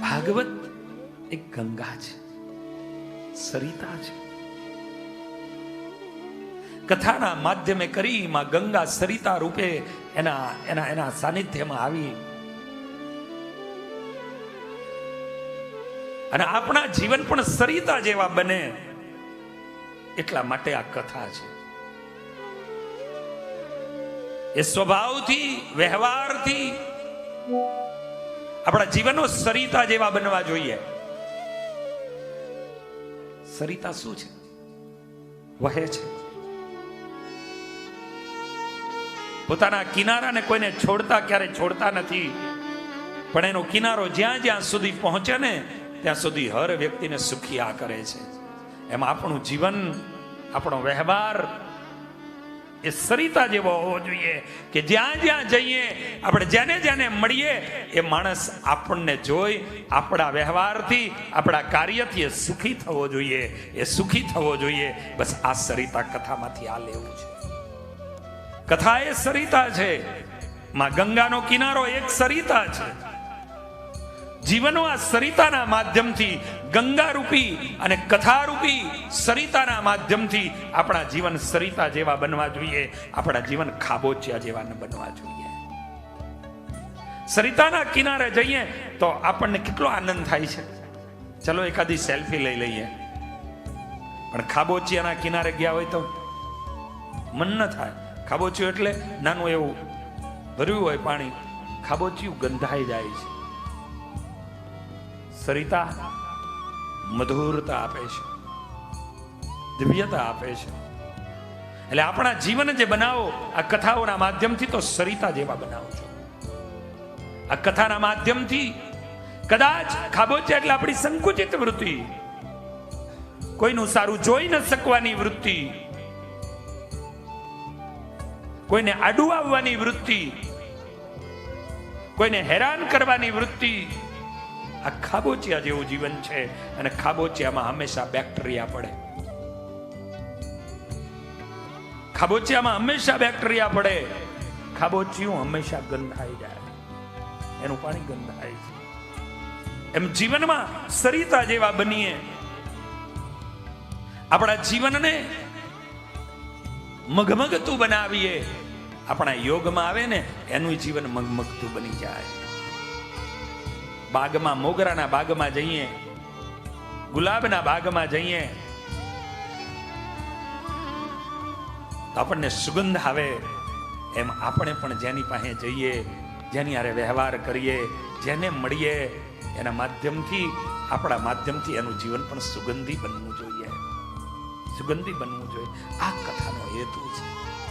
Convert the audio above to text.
ભાગવત એક ગંગા છે, સરિતા છે. કથાના માધ્યમે કરી માં ગંગા સરિતા રૂપે એના એના એના સાનિધ્યમાં આવી. અને આપણા જીવન પણ સરિતા જેવા બને એટલા માટે આ કથા છે. એ સ્વભાવથી, વ્યવહારથી આપણા જીવનો સરિતા જેવા બનવા જોઈએ. સરિતા શું છે? વહે છે. પોતાના કિનારાને કોઈને છોડતા ક્યારે છોડતા નથી. પણ એનો કિનારો જ્યાં જ્યાં સુધી પહોંચે ને, ત્યાં સુધી હર વ્યક્તિને સુખી આ કરે છે. એમ આપણું જીવન, આપણો વ્યવહાર એ સરિતા જેવો હોવો જોઈએ કે જ્યાં જ્યાં જઈએ, આપણે જેને જેને મળીએ, એ માણસ આપણને જોઈ, આપણા વ્યવહારથી, આપણા કાર્યથી એ સુખી થવો જોઈએ, એ સુખી થવો જોઈએ. બસ આ સરિતા કથામાંથી આ લેવું છે. કથા એ સરિતા છે. માં ગંગાનો કિનારો એક સરિતા છે. જીવનો આ સરિતાના માધ્યમથી ગંગારૂપી અને કથારૂપી સરિતાના માધ્યમથી આપણા જીવન સરિતા જેવા બનવા જોઈએ. આપણા જીવન ખાબોચિયા જેવા બનવા જોઈએ. સરિતાના કિનારે જઈએ તો આપણને કેટલો આનંદ થાય છે. ચલો એકાદી સેલ્ફી લઈ લઈએ. પણ ખાબોચિયાના કિનારે ગયા હોય તો મન ન થાય. ખાબોચિયું એટલે નાનું એવું ભર્યું હોય પાણી. ખાબોચિયું ગંધાઈ જાય છે. સરિતા મધુરતા આપે છે. દિવ્યતા આપે છે. એટલે આપણા જીવન જે બનાવો, આ કથાઓના માધ્યમથી તો સરિતા જેવા બનાવો છો. આ કથાના માધ્યમથી કદાચ ખાબોચિયા એટલે આપણી સંકુચિત વૃત્તિ. કોઈનું સારું જોઈ ન શકવાની વૃત્તિ. કોઈને આડું આવવાની વૃત્તિ. કોઈને હેરાન કરવાની વૃત્તિ. આ ખાબોચિયા જેવું જીવન છે અને ખાબોચિયામાં હંમેશા બેક્ટેરિયા પડે. ખાબોચિયામાં હંમેશા બેક્ટેરિયા પડે. ખાબોચિયું હંમેશા ગંધાઈ જાય. એનું પાણી ગંધાય છે. એમ જીવનમાં સરિતા જેવા બનીએ. આપણા જીવનને મગમગતું બનાવીએ. આપણા યોગમાં આવે ને એનું જીવન મગમગતું બની જાય. બાગમાં, મોગરાના બાગમાં જઈએ, ગુલાબના બાગમાં જઈએ આપણને સુગંધ આવે. એમ આપણે પણ જેની પાસે જઈએ, જેની આરે વ્યવહાર કરીએ, જેને મળીએ, એના માધ્યમથી, આપણા માધ્યમથી એનું જીવન પણ સુગંધી બનવું જોઈએ. સુગંધી બનવું જોઈએ. આ કથાનો હેતુ છે.